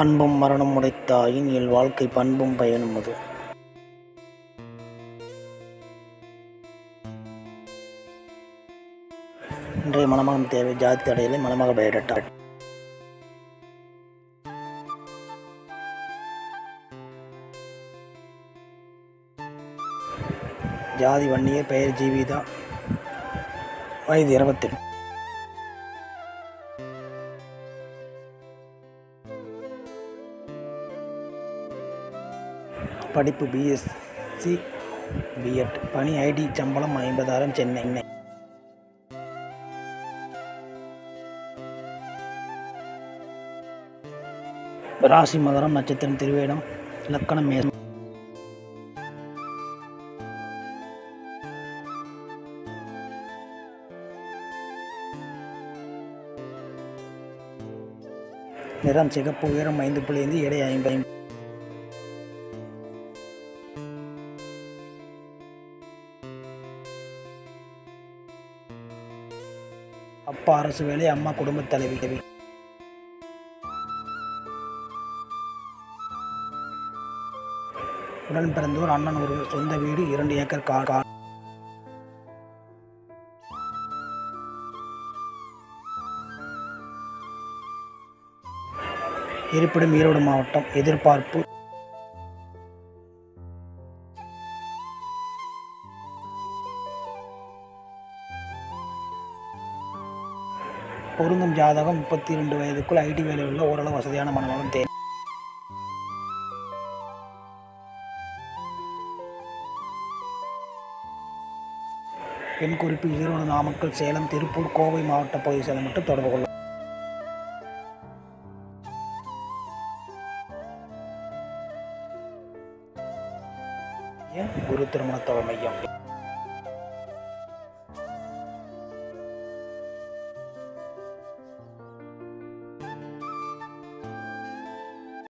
அன்பும் மரணம் உடைத்தாயின் இல் வாழ்க்கை பண்பும் பயனும் அது. இன்றைய மணமகன் தேவை ஜாதி தடையிலே மணமக பயோடேட்டா ஜாதி வன்னிய பெயர் ஜீவிதா வயது இருபத்தெட்டு. படிப்பு பிஎஸ்சி பிஎட் பணி ஐடி சம்பளம் ஐம்பதாயிரம் சென்னை. ராசி மகரம் நட்சத்திரம் திருவேடம் லக்கணம் மேசம் நிறம் சிகப்பு உயரம் ஐந்து புள்ளி ஐந்து எடை ஐம்பது அப்பா அரசு வேலை அம்மா குடும்பத் தலைவி உடன் பிறந்தோர் அண்ணன் ஒருவர் சொந்த வீடு இரண்டு ஏக்கர் கா கா இருப்பிடம் ஈரோடு மாவட்டம் எதிர்பார்ப்பு பொருந்தும் ஜாதகம் முப்பத்தி ரெண்டு வயதுக்குள் ஐடி வேலையில் உள்ள ஓரளவு வசதியான மனநலம் தேவை பெண் குறிப்பு ஈரோடு நாமக்கல் சேலம் திருப்பூர் கோவை மாவட்ட பகுதி சேலம் மட்டும் தொடர்பு கொள்ளும் குரு திருமணத்தவ மையம்.